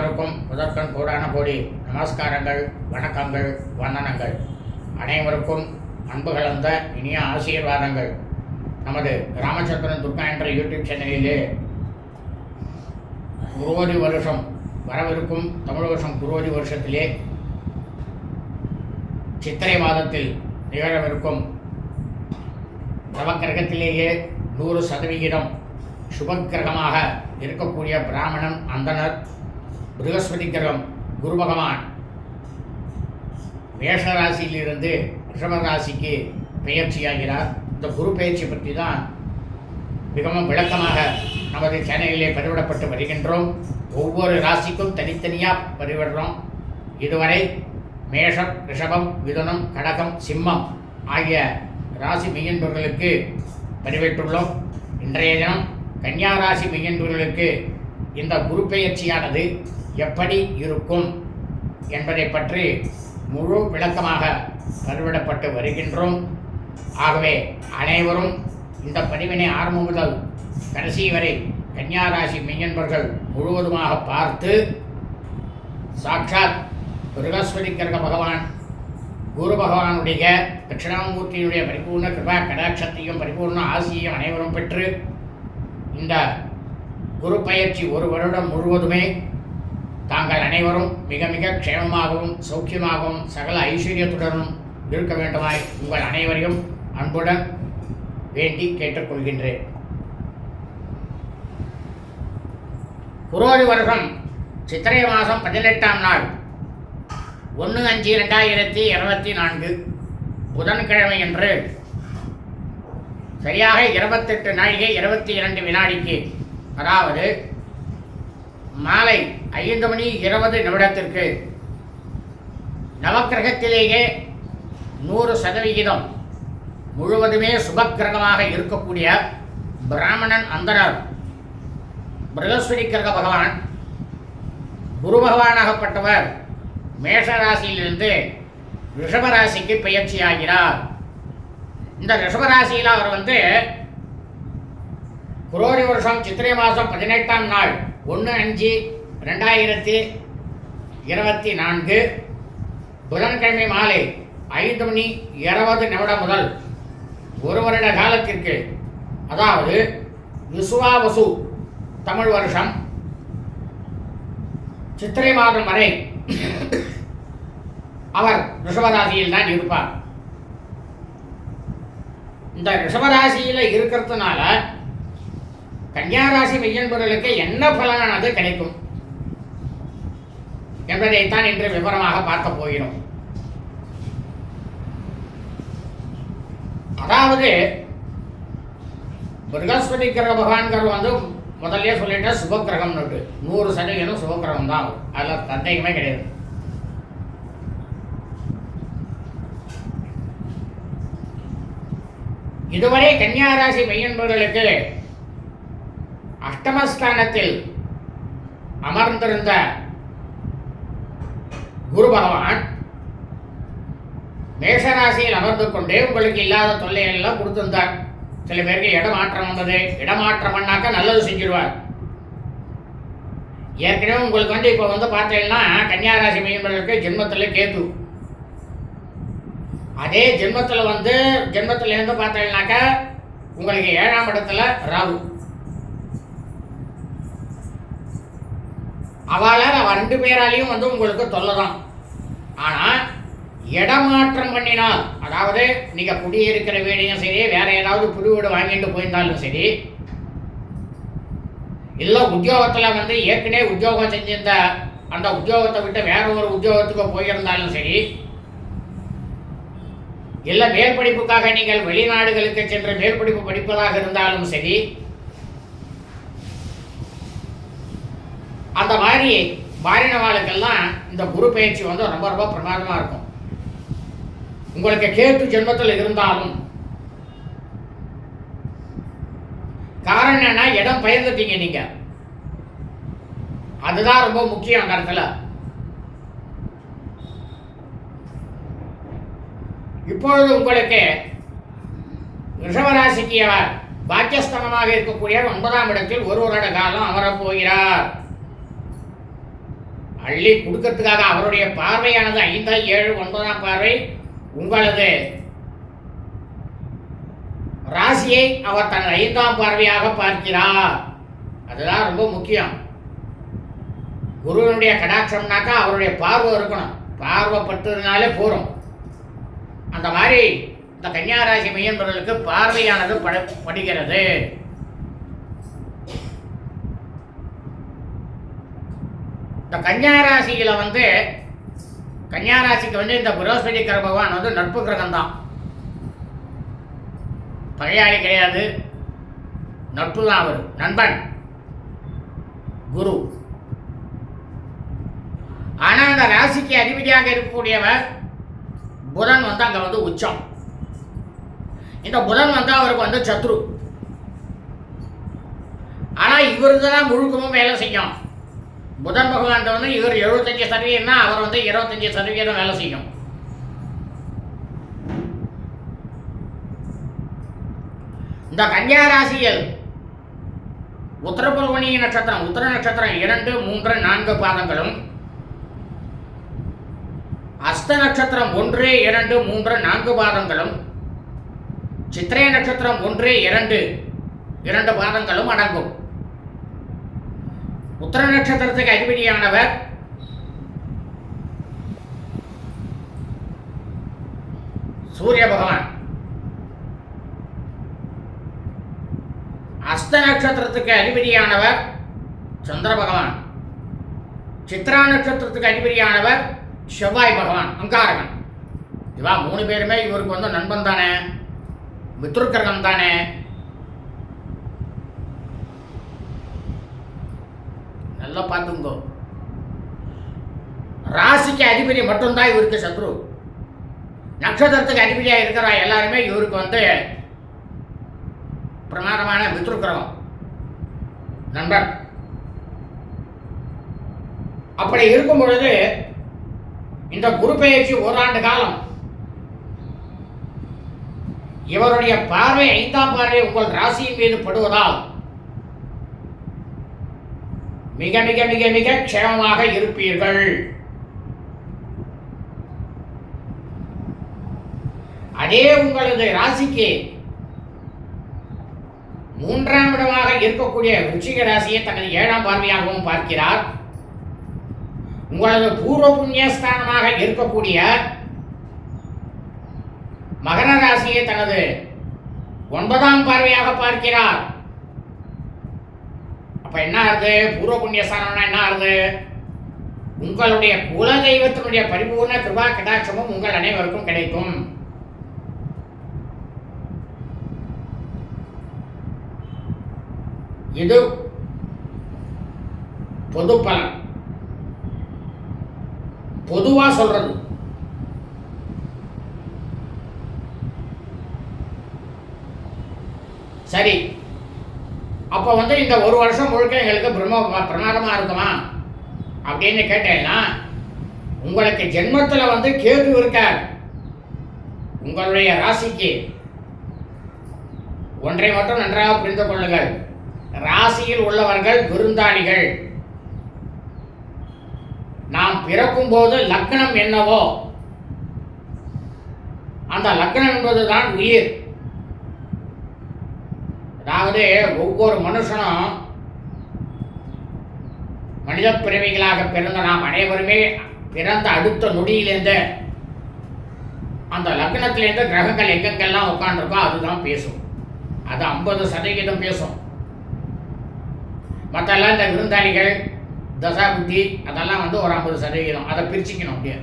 அனைவருக்கும் முதற்கண் கூடான கோடி. நமஸ்காரங்கள் வணக்கங்கள் வந்தனங்கள். அனைவருக்கும் அன்பு கலந்த இனிய ஆசீர்வாதங்கள். நமது ராமச்சந்திரன் துர்கா என்ற யூடியூப் சேனலிலே குருவதி வருஷம் வரவிருக்கும் தமிழ் வருஷம் குருவதி வருஷத்திலே சித்திரை மாதத்தில் நிகழவிருக்கும் நவக்கிரகத்திலேயே நூறு சதவிகிதம் சுபக்கிரகமாக இருக்கக்கூடிய பிராமணன் அந்தனர். பிருகஸ்பதி கிரகம் குரு பகவான். மேஷ ராசியிலிருந்து ரிஷப ராசிக்கு பெயர்ச்சியாகிறார். இந்த குரு பயிற்சி பற்றி தான் மிகவும் விளக்கமாக நமது சேனலிலே பதிவிடப்பட்டு வருகின்றோம். ஒவ்வொரு ராசிக்கும் தனித்தனியாக பதிவிடுறோம். இதுவரை மேஷம் ரிஷபம் மிதுனம் கடகம் சிம்மம் ஆகிய ராசி மெய்யன்பர்களுக்கு பதிவிட்டுள்ளோம். இன்றைய தினம் கன்னியா ராசி மெய்யன்பர்களுக்கு இந்த குரு பெயர்ச்சியானது எப்படி இருக்கும் என்பதை பற்றி முழு விளக்கமாக கருவிடப்பட்டு வருகின்றோம். ஆகவே அனைவரும் இந்த பதிவினை ஆரம்பம் முதல் கடைசி வரை கன்னியாராசி மெய்யன்பர்கள் முழுவதுமாக பார்த்து சாட்சாத் பிருகஸ்பதி கிரக பகவான் குரு பகவானுடைய தட்சிணாமூர்த்தியினுடைய பரிபூர்ண கிருபா கடாட்சத்தையும் பரிபூர்ண ஆசியையும் அனைவரும் பெற்று இந்த குரு பயிற்சி ஒரு வருடம் முழுவதுமே தாங்கள் அனைவரும் மிக மிக க்ஷேமமாகவும் சௌக்கியமாகவும் சகல ஐஸ்வர்யத்துடனும் இருக்க வேண்டுமாய் உங்கள் அனைவரையும் அன்புடன் வேண்டி கேட்டுக்கொள்கின்றேன். குரோதி வருஷம் சித்திரை மாதம் பதினெட்டாம் நாள் ஒன்று அஞ்சு ரெண்டாயிரத்தி இருபத்தி நான்கு புதன்கிழமை என்று சரியாக இருபத்தெட்டு நாழிகை இருபத்தி இரண்டு வினாடிக்கு அதாவது மாலை ஐந்து மணி இருபது நிமிடத்திற்கு. நவக்கிரகத்திலேயே நூறு சதவிகிதம் முழுவதுமே சுபக்கிரகமாக இருக்கக்கூடிய பிராமணன் அந்தனர். பிரகஸ்பதி கிரக பகவான் குரு பகவானாகப்பட்டவர் மேஷ ராசியிலிருந்து ராசிக்கு பயிற்சியாகிறார் இந்த ரிஷபராசியில் அவர் வந்து குரோரி வருஷம் சித்திரை மாதம் பதினெட்டாம் நாள் ஒன்று அஞ்சு ரெண்டாயிரத்தி இருபத்தி நான்கு. புதன்கிழமை மாலை ஐந்து மணி இருபது நிமிடம் முதல் ஒரு வருட காலத்திற்கு. அதாவது விசுவாவசு தமிழ் வருஷம் சித்திரை மாதம் வரை அவர் ரிஷபராசியில் தான் இருப்பார். இந்த ரிஷபராசியில் இருக்கிறதுனால கன்னியாராசி மெய்யன்பர்களுக்கு என்ன பலனானது கிடைக்கும்? என்பதைத்தான் இன்று விவரமாக பார்க்க போகிறோம். அதாவது பிரகஸ்பதி கிரக பகவான்கள் வந்து முதல்ல சொல்லிட்டேன் சுபக்கிரகம்னு நூறு சதவீதம் சுபக்கிரகம் தான். அதில் சந்தேகமே கிடையாது. இதுவரை கன்னியாராசி மெய்யன்பர்களுக்கு அஷ்டமஸ்தானத்தில் அமர்ந்திருந்த குரு பகவான் மேஷராசியில் அமர்ந்து கொண்டே உங்களுக்கு இல்லாத தொல்லையெல்லாம் கொடுத்திருந்தார். சில பேருக்கு இடமாற்றம் வந்தது. இடமாற்றம் பண்ணாக்க நல்லது செஞ்சிருவார். ஏற்கனவே உங்களுக்கு வந்து இப்போ வந்து பார்த்தீங்கன்னா கன்னியாராசி மீன்பர்களுக்கு ஜென்மத்தில் கேது. அதே ஜென்மத்தில் வந்து ஜென்மத்தில் இருந்து பார்த்தீங்கன்னாக்கா உங்களுக்கு ஏழாம் இடத்துல ராகு. அவளால் ரெண்டு பேராலையும் வந்து உங்களுக்கு தொல்லை தான். ஆனால் இடமாற்றம் பண்ணினால் அதாவது நீங்கள் குடியிருக்கிற வீடையும் சரி வேறு ஏதாவது புது வீடு வாங்கிட்டு போயிருந்தாலும் சரி இல்லை உத்தியோகத்தில் வந்து ஏற்கனவே உத்தியோகம் செஞ்சிருந்த அந்த உத்தியோகத்தை விட்டு வேற ஒரு உத்தியோகத்துக்கு போயிருந்தாலும் சரி இல்லை மேற்படிப்புக்காக நீங்கள் வெளிநாடுகளுக்கு சென்று மேற்படிப்பு படிப்பதாக இருந்தாலும் சரி அந்த மாதிரி மாறினவாளுக்கெல்லாம் இந்த குரு பயிற்சி வந்து ரொம்ப ரொம்ப பிரமாதமாக இருக்கும். உங்களுக்கு கேட்டு ஜென்மத்தில் இருந்தாலும். காரணம் என்னன்னா இடம் பயந்துட்டீங்க நீங்கள் அதுதான் ரொம்ப முக்கியம் அந்த இடத்துல. இப்பொழுது உங்களுக்கு ரிஷபராசிக்கு அவர் பாக்கியஸ்தனமாக இருக்கக்கூடிய ஒன்பதாம் இடத்தில் ஒரு வருட காலம் அமரப் போகிறார். அள்ளி கொடுக்கறதுக்காக அவருடைய பார்வையானது ஐந்தாம் ஏழு ஒன்பதாம் பார்வை. உங்களது ராசியை அவர் தன் ஐந்தாம் பார்வையாக பார்க்கிறார். அதுதான் ரொம்ப முக்கியம். குருவனுடைய கடாட்சம்னாக்கா அவருடைய பார்வை இருக்கணும். பார்வைப்பட்டதுனாலே பட்டதுனாலே அந்த மாதிரி இந்த கன்னியாராசி மையன்பர்களுக்கு பார்வையானது பட படுகிறது. இந்த கன்னியாராசியில் வந்து கன்னியாராசிக்கு வந்து இந்த புரோஸ்பதி கிர பகவான் வந்து நட்பு கிரகம்தான். பகையாளி கிடையாது. நட்பு தான் அவர். நண்பன். குரு. ஆனால் அந்த ராசிக்கு அதிபதியாக இருக்கக்கூடியவர் புதன் வந்து அங்கே வந்து உச்சம். இந்த புதன் வந்து அவருக்கு வந்து சத்ரு. ஆனால் இவருக்கு தான் முழுக்கமும் வேலை செய்யும். புதன் பகவான் வந்து இவர் எழுபத்தஞ்சு சதவீதம்னா அவர் வந்து இருபத்தஞ்சு சதவீதம் வேலை செய்யும். இந்த கன்யா ராசியில் உத்தரபல்வனி நட்சத்திரம் உத்தர நட்சத்திரம் இரண்டு மூன்று நான்கு பாதங்களும் அஸ்த நட்சத்திரம் ஒன்று இரண்டு மூன்று நான்கு பாதங்களும் சித்திரை நட்சத்திரம் ஒன்று இரண்டு இரண்டு பாதங்களும் அடங்கும். உத்தர நட்சத்திரத்துக்கு அதிபதியானவர் சூரிய பகவான். அஸ்த நட்சத்திரத்துக்கு அதிபதியானவர் சந்திர பகவான். சித்ரா நட்சத்திரத்துக்கு அதிபதியானவர் செவ்வாய் பகவான் அங்காரகன். இவா மூணு பேருமே இவருக்கு வந்து நண்பன் தானே மித்ருக்கிரகம் தானே நல்லா பார்த்துங்கோ ராசிக்கு அதிபதி மட்டும்தான் இவருக்கு சத்ரு. நட்சத்திரத்துக்கு அதிபதியாக இருக்கிற எல்லாருமே இவருக்கு வந்து பிரமாதமான மித்ருக்கிரகம். நண்பர். அப்படி இருக்கும் பொழுது இந்த குரு பயிற்சி ஓராண்டு காலம். இவருடைய பார்வை ஐந்தாம் பார்வை உங்கள் ராசியின் மீது படுவதால் மிக மிக மிக மிக க்ஷேமமாக இருப்பீர்கள். அதே உங்களது ராசிக்கு மூன்றாம் இடமாக இருக்கக்கூடிய விருச்சிக ராசியை தனது ஏழாம் பார்வையாகவும் பார்க்கிறார். உங்களது பூர்வ புண்ணியஸ்தானமாக இருக்கக்கூடிய மகர ராசியை தனது ஒன்பதாம் பார்வையாக பார்க்கிறார். அப்போ என்ன ஆகுது பூர்வ புண்ணியஸ்தானம்னா என்ன ஆகுது உங்களுடைய குல தெய்வத்தினுடைய பரிபூர்ண கிருபா கடாட்சமும் உங்கள் அனைவருக்கும் கிடைக்கும். இது பொது பலன். பொதுவா சொல்றது. சரி அப்போ வந்து இந்த ஒரு வருஷம் முழுக்க எங்களுக்கு பிரம்ம பிரமாதமாக இருக்குமா? அப்படின்னு கேட்டேன்னா உங்களுக்கு ஜென்மத்தில் வந்து கேது இருக்கார். உங்களுடைய ராசிக்கு ஒன்றை மட்டும் நன்றாக புரிந்து கொள்ளுங்கள். ராசியில் உள்ளவர்கள் விருந்தாளிகள். நாம் பிறக்கும் போது லக்னம் என்னவோ அந்த லக்னம் என்பதுதான் உயிர். அதாவது ஒவ்வொரு மனுஷனும் மனித பிறவிகளாக பிறந்த நாம் அனைவருமே பிறந்த அடுத்த நொடியிலேருந்து அந்த லக்னத்திலேருந்து கிரகங்கள் எங்கெங்கெல்லாம் உட்காந்துருக்கோ அதுதான் பேசும். அது ஐம்பது சதவிகிதம் பேசும். மற்றெல்லாம் இந்த விருந்தாளிகள் தசா புத்தி அதெல்லாம் வந்து ஒரு ஐம்பது சதவிகிதம் அதை பிரிச்சுக்கணும் அப்படியே.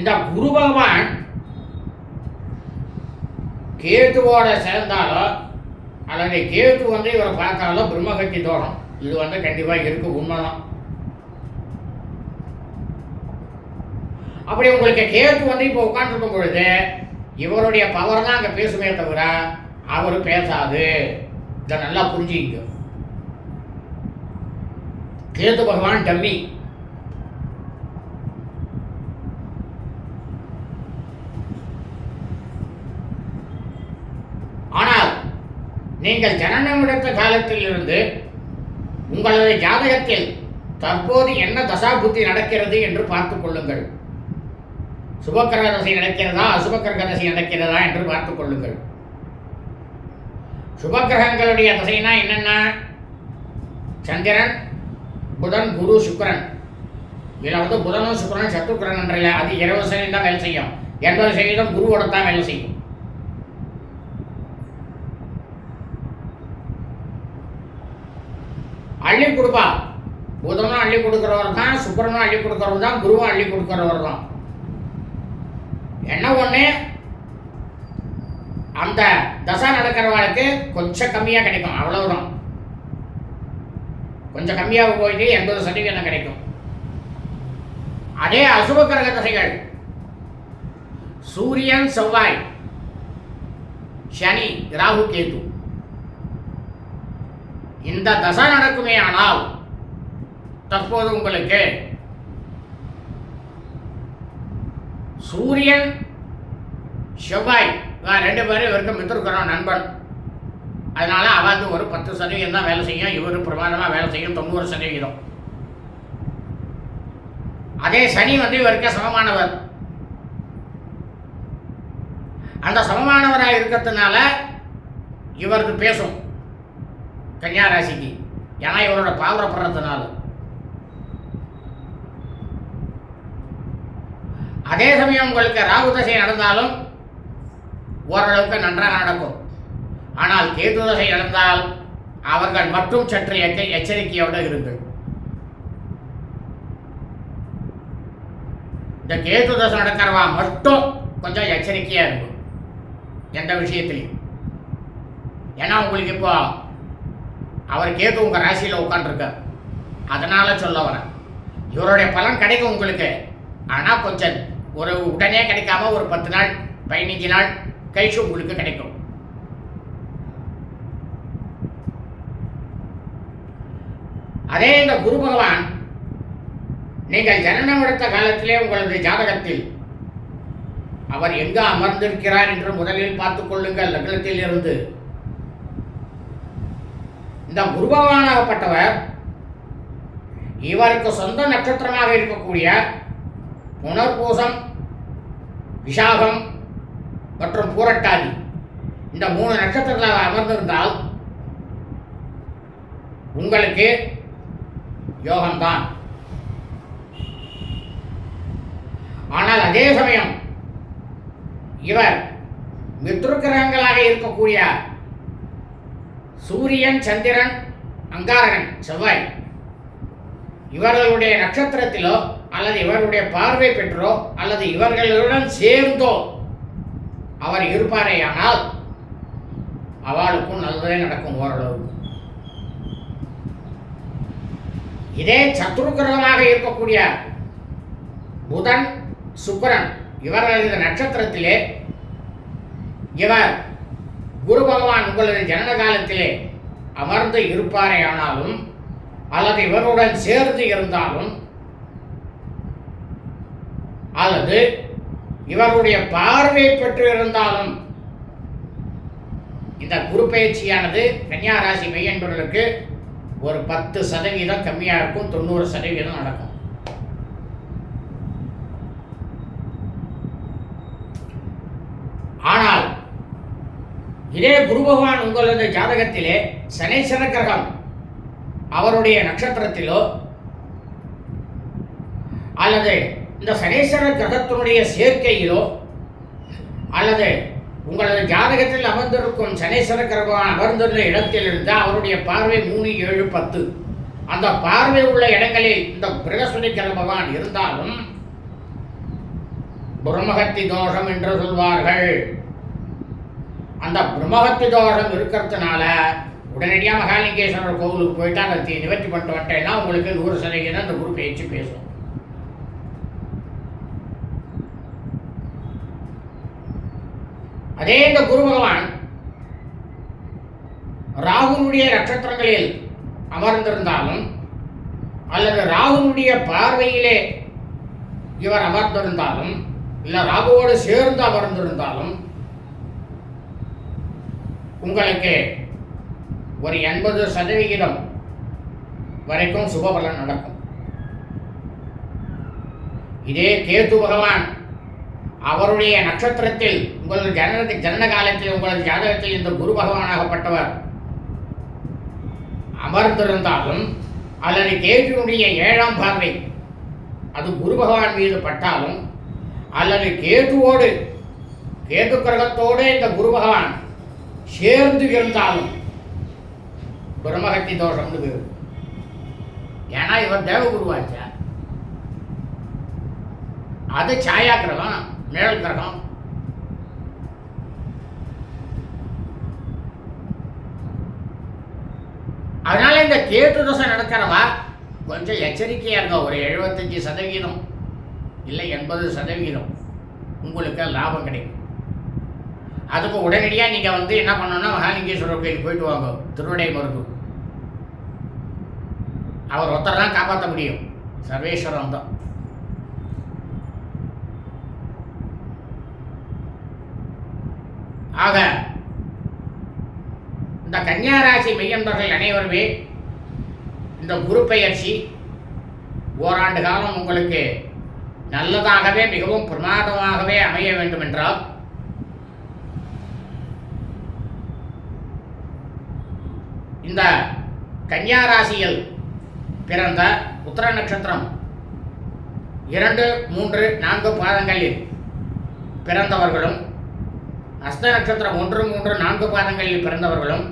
இந்த குரு பகவான் கேதுவோட சேர்ந்தாலோ அல்லது கேது வந்து இவரை பார்த்தாலோ பிரம்மகத்தி தோஷம் இது வந்து கண்டிப்பாக இருக்கு உண்மைதான். அப்படி உங்களுக்கு கேது வந்து இப்போ உட்காந்துருக்கும் பொழுது இவருடைய பவர் தான் அங்கே பேசுமே தவிர அவர் பேசாது. இதை நல்லா புரிஞ்சுங்க கேது பகவான் டம்மி ஆனால் நீங்கள் ஜனனம் எடுத்த உங்களது ஜாதகத்தில் தற்போது என்ன தசாபுத்தி நடக்கிறது என்று பார்த்துக் கொள்ளுங்கள். சுபக்கிரக தசை நடக்கிறதா அசுபக்கிரக தசை நடக்கிறதா என்று பார்த்துக் கொள்ளுங்கள். சுபக்கிரகங்களுடைய தசைனா என்னென்ன? சந்திரன் புதன் குரு சுக்கரன். இதில் வந்து புதனும் சுக்கிரனும் சத்துக்கிரன் என்றில்ல அது இருபது சதவீதம் தான் வேலை செய்யும். எண்பது சதவீதம் குருவோட தான் வேலை செய்யும். அள்ளி கொடுப்பா. புதனும் அள்ளி கொடுக்குறவர் தான் சுக்கிரனும் அள்ளி கொடுக்குறவர் தான் குருவும் அள்ளி கொடுக்குறவர் தான். என்ன ஒன்று அந்த தசை நடக்கிறவங்களுக்கு கொஞ்சம் கம்மியாக கிடைக்கும் அவ்வளவுதான். கொஞ்சம் கம்மியாக போயிட்டு எண்பது சதவீதம் கிடைக்கும். அதே அசுப கிரக தசைகள். சூரியன் செவ்வாய் சனி ராகு கேது. இந்த தசை நடக்குமே ஆனால் தற்போது உங்களுக்கு சூரியன் செவ்வாய் ரெண்டு பேரும் இவருக்கு மித்திருக்கிறோம் நண்பன். அதனால அவாந்து ஒரு பத்து சதவீதம் தான் வேலை செய்யும் இவர் பிரமாதமாக வேலை செய்யும் தொண்ணூறு சதவீதம். அதே சனி வந்து இவருக்கு சமமானவர். அந்த சமமானவராக இருக்கிறதுனால இவருக்கு பேசும். கன்னியா ராசிக்கு ஏன்னா இவரோட பாவரப்படுறதுனால அதே சமயம் உங்களுக்கு ராகு தசை நடந்தாலும் ஓரளவுக்கு நன்றாக நடக்கும். ஆனால் கேது தசை நடந்தால் அவர்கள் மட்டும் சற்று எச்ச- எச்சரிக்கையோடு இருங்கள். இந்த கேது தசை நடக்கிறவா மட்டும் கொஞ்சம் எச்சரிக்கையாக இருக்கும் எந்த விஷயத்திலையும். ஏன்னா உங்களுக்கு இப்போ அவர் கேது உங்கள் ராசியில் உட்காந்துருக்கார் அதனால் சொல்ல வரேன். இவருடைய பலன் கிடைக்கும் உங்களுக்கு. ஆனால் கொஞ்சம் ஒரு உடனே கிடைக்காம ஒரு பத்து நாள் பதினஞ்சு நாள் கழிச்சு உங்களுக்கு கிடைக்கும். அதே இந்த குரு பகவான் நீங்கள் ஜனனம் எடுத்த காலத்திலே உங்களது ஜாதகத்தில் அவர் எங்கு அமர்ந்திருக்கிறார் என்று முதலில் பார்த்துக் கொள்ளுங்கள். லக்னத்தில் இருந்து இந்த குருபவானாகப்பட்டவர் இவருக்கு சொந்த நட்சத்திரமாக இருக்கக்கூடிய புனர்பூசம் விஷாகம் மற்றும் பூரட்டாதி இந்த மூணு நட்சத்திரங்களாக அமர்ந்திருந்தால் உங்களுக்கு யோகம்தான். ஆனால் அதே சமயம் இவர் மித்ருக்கிரகங்களாக இருக்கக்கூடிய சூரியன் சந்திரன் அங்காரகன் செவ்வாய். இவர்களுடைய நட்சத்திரத்திலோ அல்லது இவருடைய பார்வை பெற்றோ அல்லது இவர்களுடன் சேர்ந்தோ அவர் இருப்பாரேயானால் அவளுக்கும் நல்லதே நடக்கும் ஓரளவுக்கு. இதே சத்துருக்கிரகமாக இருக்கக்கூடிய புதன் சுக்கரன் இவர்களது நட்சத்திரத்திலே இவர் குரு பகவான் உங்களது ஜனன காலத்திலே அமர்ந்து இருப்பாரே ஆனாலும் அல்லது இவருடன் சேர்ந்து இருந்தாலும் அல்லது இவருடைய பார்வை பெற்று இருந்தாலும் இந்த குரு பயிற்சியானது கன்னியா ராசி மெய்யன்பர்களுக்கு ஒரு பத்து சதவீதம் கம்மியாக இருக்கும் தொண்ணூறு சதவீதம் நடக்கும் ஆனால் இதே குரு பகவான் உங்களது ஜாதகத்திலே சனேஸ்வர கிரகம் அவருடைய நட்சத்திரத்திலோ அல்லது இந்த சனேஸ்வர கிரகத்தினுடைய சேர்க்கையிலோ அல்லது உங்களது ஜாதகத்தில் அமர்ந்திருக்கும் சனீஸ்வர கிரகம் அமர்ந்திருந்த இடத்திலிருந்து அவருடைய பார்வை மூணு ஏழு பத்து. அந்த பார்வை உள்ள இடங்களில் இந்த பிரகசுனி கிரகவான் இருந்தாலும் பிரம்மகத்தி தோஷம் என்று சொல்வார்கள். அந்த பிரம்மஹத்தி தோஷம் இருக்கிறதுனால உடனடியாக மகாலிங்கேஸ்வரர் கோவிலுக்கு போயிட்டு அதை நிவர்த்தி பண்ணிட்டு வந்துட்டேன்னா உங்களுக்கு நூறு சதவீதம் அந்த குரு பேச்சு பேசும். அதே இந்த குரு பகவான் ராகுனுடைய நட்சத்திரங்களில் அமர்ந்திருந்தாலும் அல்லது ராகுனுடைய பார்வையிலே இவர் அமர்ந்திருந்தாலும் இல்லை ராகுவோடு சேர்ந்து அமர்ந்திருந்தாலும் உங்களுக்கு ஒரு எண்பது சதவிகிதம் வரைக்கும் சுபபலன் நடக்கும். இதே கேது பகவான் அவருடைய நட்சத்திரத்தில் உங்களது ஜனனத்தை ஜனன காலத்தில் உங்களது ஜாதகத்தில் இந்த குரு பகவானாகப்பட்டவர் அமர்ந்திருந்தாலும் அல்லது கேதுனுடைய ஏழாம் பார்வை அது குரு பகவான் மீது பட்டாலும் அல்லது கேதுவோடு கேது கிரகத்தோடு இந்த குரு பகவான் சேர்ந்து இருந்தாலும் பிரம்மகத்தி தோஷம்னு பேர். ஏன்னா இவர் தேவகுருவாச்சா அது சாயா கிரகம் நிழல் கிரகம். அதனால இந்த கேட்டு தோசை நடக்கிறவா? கொஞ்சம் எச்சரிக்கையா இருங்க. ஒரு எழுபத்தஞ்சு சதவீதம் இல்லை எண்பது சதவீதம். உங்களுக்கு லாபம் கிடைக்கும். அதுக்கு உடனடியாக நீங்கள் வந்து என்ன பண்ணணும்னா மகாலிங்கேஸ்வரர் கோயில் போயிட்டு வாங்க. திருவடை மருது அவர் ஒருத்தர் தான் காப்பாற்ற முடியும். சர்வேஸ்வரம் தான். ஆக இந்த கன்னியாராசி மெய்யன்பர்கள் அனைவருமே இந்த குரு பெயர்ச்சி ஓராண்டு காலம் உங்களுக்கு நல்லதாகவே மிகவும் பிரமாதமாகவே அமைய வேண்டும் என்றால் இந்த கன்னியா ராசியில் பிறந்த உத்தர நட்சத்திரம் இரண்டு மூன்று நான்கு பாதங்களில் பிறந்தவர்களும் அஸ்த நட்சத்திரம் ஒன்று மூன்று நான்கு பாதங்களில் பிறந்தவர்களும்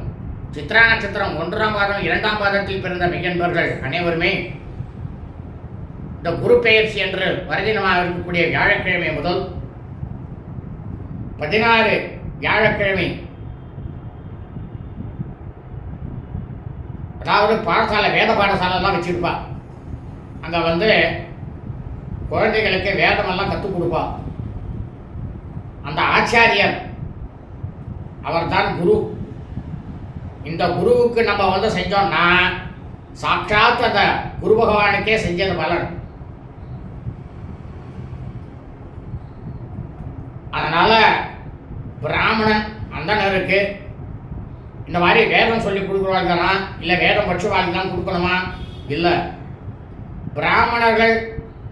சித்ரா நட்சத்திரம் ஒன்றாம் பாதம் இரண்டாம் பாதத்தில் பிறந்த மெய்யன்பர்கள் அனைவருமே இந்த குரு பெயர்ச்சி என்று வருதினமாக இருக்கக்கூடிய வியாழக்கிழமை முதல் பதினாறு வியாழக்கிழமை அதாவது பாடசாலை வேத பாடசாலைலாம் வச்சுருப்பா. அங்கே வந்து குழந்தைகளுக்கு வேதமெல்லாம் கற்றுக் கொடுப்பா. அந்த ஆச்சாரியர் அவர்தான் குரு. இந்த குருவுக்கு நம்ம வந்து செஞ்சோம்னா சாட்சாத் அந்த குரு பகவானுக்கே செஞ்சது பலன். அதனால் பிராமணன் அந்தனருக்கு இந்த மாதிரி வேதம் சொல்லி கொடுக்குறவாங்க இல்லை வேதம் பட்சுவாளுக்கு தான் கொடுக்கணுமா? இல்லை. பிராமணர்கள்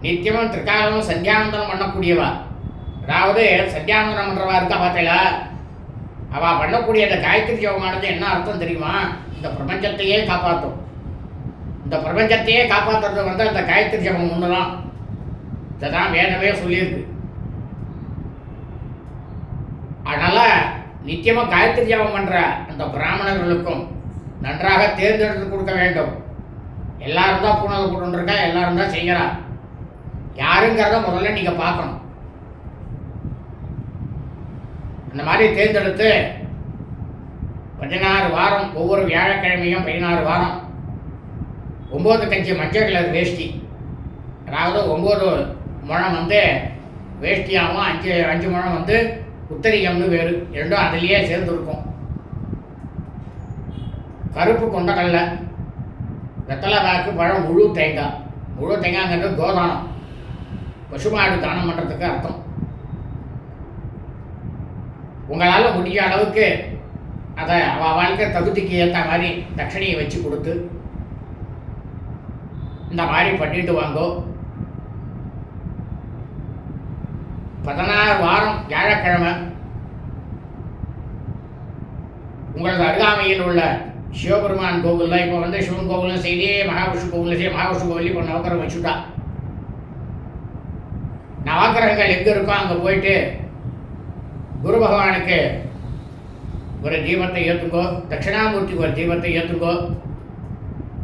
நித்தியமும் திரிகாலமும் சந்தியானந்தனம் பண்ணக்கூடியவா? அதாவது சத்தியானந்தனம் பண்ணுறவா இருக்கா பார்த்தீங்களா அவள் பண்ணக்கூடிய அந்த காயத்ரி யோகமானது என்ன அர்த்தம் தெரியுமா? இந்த பிரபஞ்சத்தையே காப்பாற்றும் இந்த பிரபஞ்சத்தையே காப்பாற்றுறது வந்து அந்த காயத்ரி ஜபம் ஒன்று தான் இதை தான் வேதமே சொல்லியிருக்கு அதனால் நித்தியமாக காயத்ரி ஜபம் பண்ணுற அந்த பிராமணர்களுக்கும் நன்றாக தேர்ந்தெடுத்து கொடுக்க வேண்டும். எல்லாரும் தான் பூனலை போட்டுருக்கா எல்லாரும் தான் செய்கிறா யாருங்கிறத முதல்ல நீங்கள் பார்க்கணும். அந்த மாதிரி தேர்ந்தெடுத்து பதினாறு வாரம் ஒவ்வொரு வியாழக்கிழமையும் பதினாறு வாரம் ஒம்பது கஞ்சி மஞ்சள் கலர் வேஷ்டி. அதாவது ஒம்பது முழம் வந்து வேஷ்டியாகவும் அஞ்சு அஞ்சு முழம் வந்து உத்தரிகம்னு வேறு. ரெண்டும் அதுலேயே சேர்ந்துருக்கும். கருப்பு கொண்டக்கடலை வெத்தலை வாக்கு பழம் முழு தேங்காய். முழு தேங்காய்ங்கிறது கோதானம். பசுமாடு தானம் பண்ணுறதுக்கு அர்த்தம். உங்களால் முடிஞ்ச அளவுக்கு அதை அவள் வாழ்க்கை தகுதிக்கு ஏற்ற மாதிரி தட்சணையை வச்சு கொடுத்து இந்த மாதிரி பண்ணிட்டு வாங்கோ. பதினாறு வாரம் வியாழக்கிழமை உங்களது அருகாமையில் உள்ள சிவபெருமான் கோவிலில் இப்போ வந்து சிவன் கோவிலும் செய்தே மகாவிஷ்ணு கோவிலும் செய்ய மகாவிஷ்ணு கோவில் இப்போ நவக்கரம் வச்சுட்டா. நவக்கிரகங்கள் எங்கே இருக்கோ அங்கே போயிட்டு குரு பகவானுக்கு ஒரு தீபத்தை ஏற்றுக்கோ தட்சிணாமூர்த்திக்கு ஒரு தீபத்தை ஏற்றுக்கோ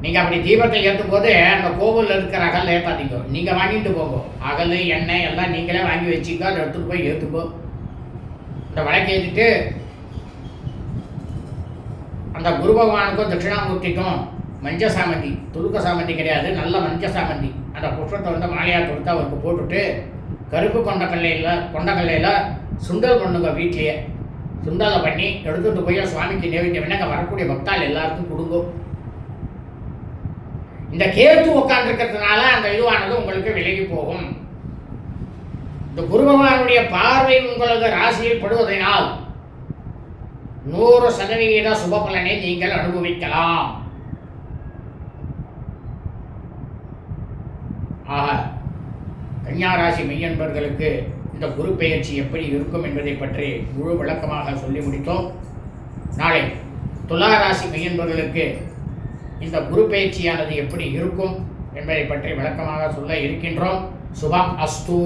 நீங்கள் அப்படி தீபத்தை ஏற்றும் போது அந்த கோவிலில் இருக்கிற அகல் ஏற்றாதீங்க நீங்கள் வாங்கிட்டு போங்க. அகல் எண்ணெய் எல்லாம் நீங்களே வாங்கி வச்சுக்கோ அதை எடுத்துகிட்டு போய் ஏற்றுக்கோ இந்த வழக்கு ஏற்றிட்டு அந்த குரு பகவானுக்கும் தட்சிணாமூர்த்திக்கும் மஞ்ச சாமந்தி துருக்க சாமந்தி கிடையாது நல்ல மஞ்ச சாமந்தி. அந்த புஷ்பத்தை வந்து மாலையாக கொடுத்து அவருக்கு போட்டுட்டு கருப்பு கொண்டக்கல்லையில் கொண்டக்கல்லையில் சுண்டல் பண்ணுங்க வீட்லேயே. சுண்டலை பண்ணி எடுத்துகிட்டு போய் சுவாமிக்கு நேவேத்தியம் பண்ணி அங்கே வரக்கூடிய பக்தால் எல்லாருக்கும் கொடுங்க. இந்த கேத்து உட்கார்ந்துருக்கிறதுனால அந்த இதுவானது உங்களுக்கு விலகி போகும். இந்த குரு பகவானுடைய பார்வை உங்களது ராசியில் படுவதனால் நூறு சதவிகித சுப பலனை நீங்கள் அனுபவிக்கலாம். ஆக கன்னியாராசி மெய்யன்பர்களுக்கு இந்த குரு பெயர்ச்சி எப்படி இருக்கும் என்பதை பற்றி முழு விளக்கமாக சொல்லி முடித்தோம். நாளை துலா ராசி மெய்யன்பர்களுக்கு இந்த குரு பயிற்சியானது எப்படி இருக்கும் என்பதை பற்றி விளக்கமாக சொல்ல இருக்கின்றோம். சுபம் அஸ்து.